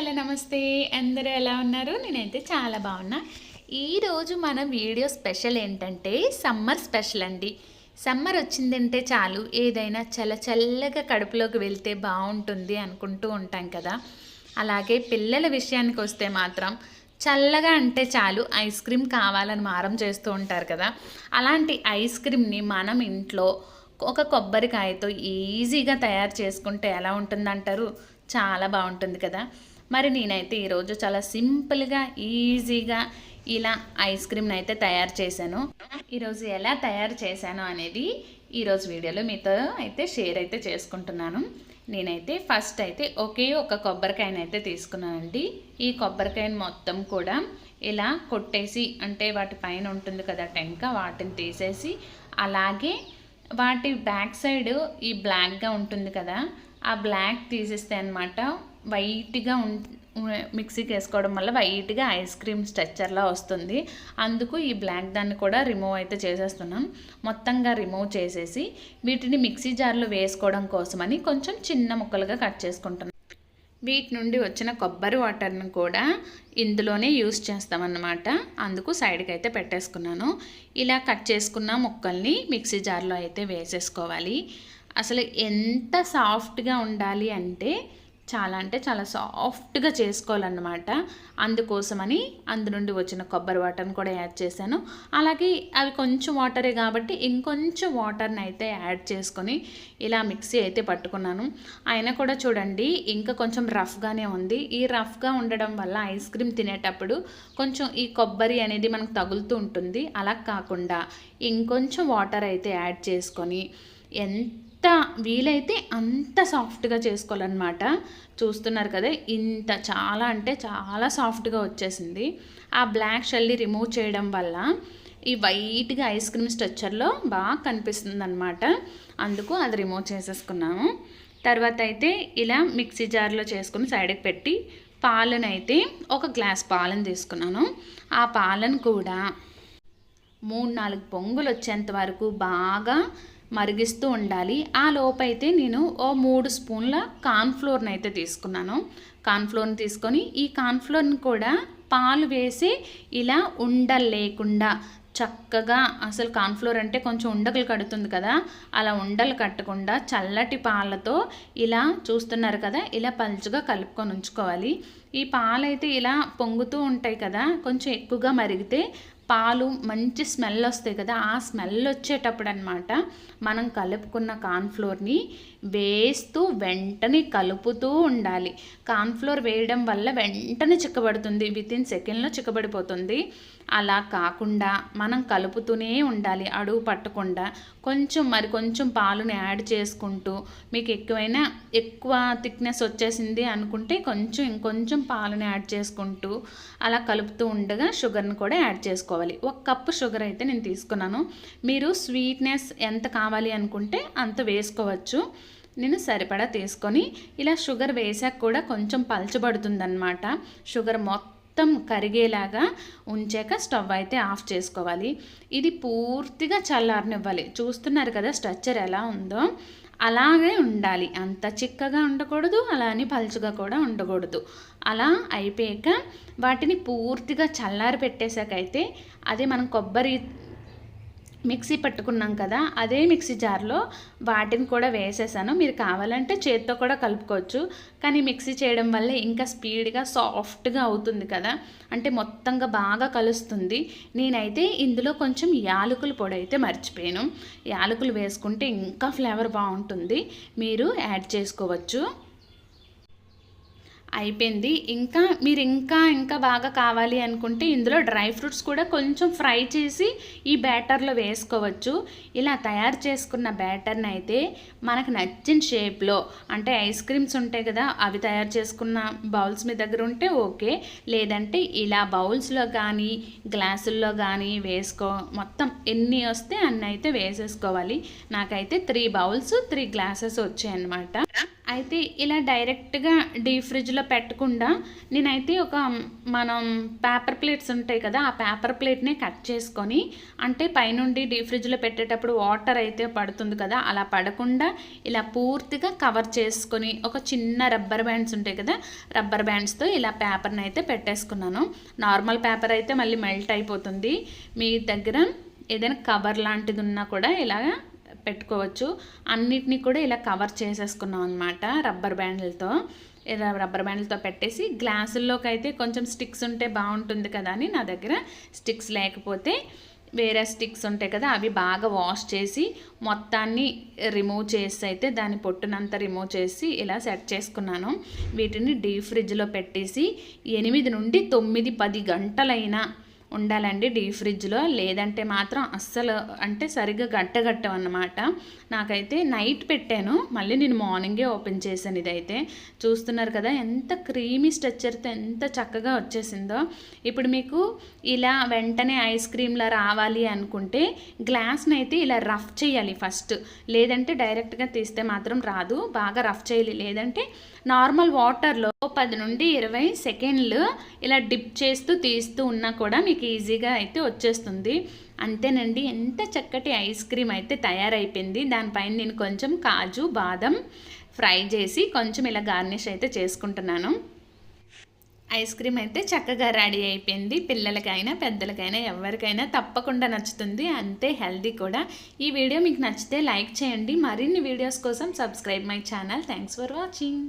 Hello నమస్తే. అందరూ ఎలా ఉన్నారు? నేనైతే చాలా బాగున్నా. ఈరోజు మన వీడియో స్పెషల్ ఏంటంటే సమ్మర్ స్పెషల్ అండి. సమ్మర్ వచ్చిందంటే చాలు ఏదైనా చల్ల చల్లగా కడుపులోకి వెళ్తే బాగుంటుంది అనుకుంటూ ఉంటాం కదా. అలాగే పిల్లల విషయానికి వస్తే మాత్రం చల్లగా అంటే చాలు ఐస్ క్రీమ్ కావాలని మారం చేస్తూ ఉంటారు కదా. అలాంటి ఐస్ క్రీమ్ని మనం ఇంట్లో ఒక కొబ్బరికాయతో ఈజీగా తయారు చేసుకుంటే ఎలా ఉంటుందంటారు? చాలా బాగుంటుంది కదా. మరి నేనైతే ఈరోజు చాలా సింపుల్గా ఈజీగా ఇలా ఐస్ క్రీమ్ని అయితే తయారు చేశాను. ఈరోజు ఎలా తయారు చేశాను అనేది ఈరోజు వీడియోలో మీతో అయితే షేర్ అయితే చేసుకుంటున్నాను. నేనైతే ఫస్ట్ అయితే ఒకే ఒక కొబ్బరికాయని అయితే తీసుకున్నానండి. ఈ కొబ్బరికాయని మొత్తం కూడా ఇలా కొట్టేసి అంటే వాటి పైన ఉంటుంది కదా టెంక వాటిని తీసేసి అలాగే వాటి బ్యాక్ సైడ్ ఈ బ్లాక్గా ఉంటుంది కదా ఆ బ్లాక్ తీసేస్తే అనమాట వైట్గా ఉం మిక్సీకి వేసుకోవడం వల్ల వైట్గా ఐస్ క్రీమ్ స్ట్రక్చర్లా వస్తుంది. అందుకు ఈ బ్లాక్ దాన్ని కూడా రిమూవ్ అయితే చేసేస్తున్నాం. మొత్తంగా రిమూవ్ చేసేసి వీటిని మిక్సీ జార్లో వేసుకోవడం కోసమని కొంచెం చిన్న ముక్కలుగా కట్ చేసుకుంటున్నాం. వీటి నుండి వచ్చిన కొబ్బరి వాటర్ని కూడా ఇందులోనే యూస్ చేస్తామన్నమాట. అందుకు సైడ్కి అయితే పెట్టేసుకున్నాను. ఇలా కట్ చేసుకున్న ముక్కల్ని మిక్సీ జార్లో అయితే వేసేసుకోవాలి. అసలు ఎంత సాఫ్ట్గా ఉండాలి అంటే చాలా అంటే చాలా సాఫ్ట్గా చేసుకోవాలన్నమాట. అందుకోసమని అందు నుండి వచ్చిన కొబ్బరి వాటర్ని కూడా యాడ్ చేశాను. అలాగే అవి కొంచెం వాటరే కాబట్టి ఇంకొంచెం వాటర్ని అయితే యాడ్ చేసుకొని ఇలా మిక్సీ అయితే పట్టుకున్నాను. అయినా కూడా చూడండి ఇంకా కొంచెం రఫ్గానే ఉంది. ఈ రఫ్గా ఉండడం వల్ల ఐస్ క్రీమ్ తినేటప్పుడు కొంచెం ఈ కొబ్బరి అనేది మనకు తగులుతూ ఉంటుంది. అలా కాకుండా ఇంకొంచెం వాటర్ అయితే యాడ్ చేసుకొని ఎంత ఎంత వీలైతే అంత సాఫ్ట్గా చేసుకోవాలన్నమాట. చూస్తున్నారు కదా ఇంత చాలా అంటే చాలా సాఫ్ట్గా వచ్చేసింది. ఆ బ్లాక్ షెల్ని రిమూవ్ చేయడం వల్ల ఈ వైట్గా ఐస్ క్రీమ్ స్ట్రక్చర్లో బాగా కనిపిస్తుంది అనమాట అందుకు అది రిమూవ్ చేసేసుకున్నాము. తర్వాత అయితే ఇలా మిక్సీ జార్లో చేసుకుని సైడ్కి పెట్టి పాలను అయితే ఒక గ్లాస్ పాలను తీసుకున్నాను. ఆ పాలను కూడా మూడు నాలుగు పొంగులు వచ్చేంత వరకు బాగా మరిగిస్తూ ఉండాలి. ఆ లోపైతే నేను ఓ మూడు స్పూన్ల కార్న్ఫ్లోర్ని అయితే తీసుకున్నాను. కార్న్ఫ్లోర్ని తీసుకొని ఈ కార్న్ఫ్లోర్ని కూడా పాలు వేసి ఇలా ఉండలు లేకుండా చక్కగా అసలు కార్న్ఫ్లోర్ అంటే కొంచెం ఉండలు కడుతుంది కదా అలా ఉండలు కట్టకుండా చల్లటి పాలతో ఇలా చూస్తున్నారు కదా ఇలా పలుచుగా కలుపుకొని ఉంచుకోవాలి. ఈ పాలైతే ఇలా పొంగుతూ ఉంటాయి కదా కొంచెం ఎక్కువగా మరిగితే పాలు మంచి స్మెల్ వస్తాయి కదా ఆ స్మెల్ వచ్చేటప్పుడు అనమాట మనం కలుపుకున్న కాన్ఫ్లోర్ని వేస్తూ వెంటనే కలుపుతూ ఉండాలి. కాన్ఫ్లోర్ వేయడం వల్ల వెంటనే చిక్కబడుతుంది విత్ ఇన్ సెకండ్లో చిక్కబడిపోతుంది. అలా కాకుండా మనం కలుపుతూనే ఉండాలి అడుగు పట్టకుండా. కొంచెం మరి కొంచెం పాలుని యాడ్ చేసుకుంటూ మీకు ఎక్కువైనా ఎక్కువ థిక్నెస్ వచ్చేసింది అనుకుంటే కొంచెం ఇంకొంచెం పాలని యాడ్ చేసుకుంటూ అలా కలుపుతూ ఉండగా షుగర్ని కూడా యాడ్ చేసుకోవాలి. ఒక కప్పు షుగర్ అయితే నేను తీసుకున్నాను. మీరు స్వీట్నెస్ ఎంత కావాలి అనుకుంటే అంత వేసుకోవచ్చు. నేను సరిపడా తీసుకొని ఇలా షుగర్ వేసాక కూడా కొంచెం పలచబడుతుందన్నమాట. షుగర్ మొత్తం కరిగేలాగా ఉంచాక స్టవ్ అయితే ఆఫ్ చేసుకోవాలి. ఇది పూర్తిగా చల్లారనివ్వాలి. చూస్తున్నారు కదా స్ట్రక్చర్ ఎలా ఉందో. అలాగే ఉండాలి. అంత చిక్కగా ఉండకూడదు అలా అని పలుచుగా కూడా ఉండకూడదు. అలా అయిపోయాక వాటిని పూర్తిగా చల్లారి పెట్టేశాకైతే అదే మనం కొబ్బరి మిక్సీ పట్టుకున్నాం కదా అదే మిక్సీ జార్లో వాటిని కూడా వేసేసాను. మీరు కావాలంటే చేత్తో కూడా కలుపుకోవచ్చు. కానీ మిక్సీ చేయడం వల్ల ఇంకా స్పీడ్గా సాఫ్ట్గా అవుతుంది కదా. అంటే మొత్తంగా బాగా కలుస్తుంది. నేనైతే ఇందులో కొంచెం యాలకుల పొడి అయితే మర్చిపోయాను. యాలకులు వేసుకుంటే ఇంకా ఫ్లేవర్ బాగుంటుంది. మీరు యాడ్ చేసుకోవచ్చు. అయిపోయింది. ఇంకా మీరు ఇంకా ఇంకా బాగా కావాలి అనుకుంటే ఇందులో డ్రై ఫ్రూట్స్ కూడా కొంచెం ఫ్రై చేసి ఈ బ్యాటర్లో వేసుకోవచ్చు. ఇలా తయారు చేసుకున్న బ్యాటర్ని అయితే మనకు నచ్చిన షేప్లో అంటే ఐస్ క్రీమ్స్ ఉంటాయి కదా అవి తయారు చేసుకున్న బౌల్స్ మీ దగ్గర ఉంటే ఓకే. లేదంటే ఇలా బౌల్స్లో కానీ గ్లాసుల్లో కానీ వేసుకో మొత్తం ఎన్ని వస్తే అన్ని అయితే వేసేసుకోవాలి. నాకైతే త్రీ బౌల్స్ త్రీ గ్లాసెస్ వచ్చాయన్నమాట. అయితే ఇలా డైరెక్ట్గా డీ ఫ్రిడ్జ్లో ఫ్రిడ్జ్లో పెట్టకుండా నేనైతే ఒక మనం పేపర్ ప్లేట్స్ ఉంటాయి కదా ఆ పేపర్ ప్లేట్నే కట్ చేసుకొని అంటే పైనుండి డీప్ ఫ్రిడ్జ్లో పెట్టేటప్పుడు వాటర్ అయితే పడుతుంది కదా అలా పడకుండా ఇలా పూర్తిగా కవర్ చేసుకొని ఒక చిన్న రబ్బర్ బ్యాండ్స్ ఉంటాయి కదా రబ్బర్ బ్యాండ్స్తో ఇలా పేపర్ని అయితే పెట్టేసుకున్నాను. నార్మల్ పేపర్ అయితే మళ్ళీ మెల్ట్ అయిపోతుంది. మీ దగ్గర ఏదైనా కవర్ లాంటిది ఉన్నా కూడా ఇలా పెట్టుకోవచ్చు. అన్నిటినీ కూడా ఇలా కవర్ చేసేసుకున్నాం అనమాట రబ్బర్ బ్యాండ్లతో. ఇలా రబ్బర్ బ్యాండ్లతో పెట్టేసి గ్లాసుల్లోకి అయితే కొంచెం స్టిక్స్ ఉంటే బాగుంటుంది కదా అని నా దగ్గర స్టిక్స్ లేకపోతే వేరే స్టిక్స్ ఉంటాయి కదా అవి బాగా వాష్ చేసి మొత్తాన్ని రిమూవ్ చేసి అయితే దాని పొట్టునంతా రిమూవ్ చేసి ఇలా సెట్ చేసుకున్నాను. వీటిని డీప్ ఫ్రిడ్జ్లో పెట్టేసి ఎనిమిది నుండి తొమ్మిది పది గంటలైనా ఉండాలండి డీప్ ఫ్రిడ్జ్లో. లేదంటే మాత్రం అస్సలు అంటే సరిగ్గా గట్టగట్టం అన్నమాట నాకైతే నైట్ పెట్టాను. మళ్ళీ నేను మార్నింగే ఓపెన్ చేశాను ఇదైతే. చూస్తున్నారు కదా ఎంత క్రీమీ స్ట్రక్చర్తో ఎంత చక్కగా వచ్చేసిందో. ఇప్పుడు మీకు ఇలా వెంటనే ఐస్ క్రీమ్లా రావాలి అనుకుంటే గ్లాస్ని అయితే ఇలా రఫ్ చేయాలి ఫస్ట్. లేదంటే డైరెక్ట్గా తీస్తే మాత్రం రాదు. బాగా రఫ్ చేయాలి. లేదంటే నార్మల్ వాటర్లో పది నుండి ఇరవై సెకండ్లు ఇలా డిప్ చేస్తూ తీస్తూ ఉన్నా కూడా మీకు ఈజీగా అయితే వచ్చేస్తుంది. అంతేనండి ఎంత చక్కటి ఐస్ క్రీమ్ అయితే తయారైపోయింది. దానిపైన నేను కొంచెం కాజు బాదం ఫ్రై చేసి కొంచెం ఇలా గార్నిష్ అయితే చేసుకుంటున్నాను. ఐస్ క్రీమ్ అయితే చక్కగా రెడీ అయిపోయింది. పిల్లలకైనా పెద్దలకైనా ఎవరికైనా తప్పకుండా నచ్చుతుంది. అంతే హెల్దీ కూడా. ఈ వీడియో మీకు నచ్చితే లైక్ చేయండి. మరిన్ని వీడియోస్ కోసం subscribe my channel. Thanks for watching.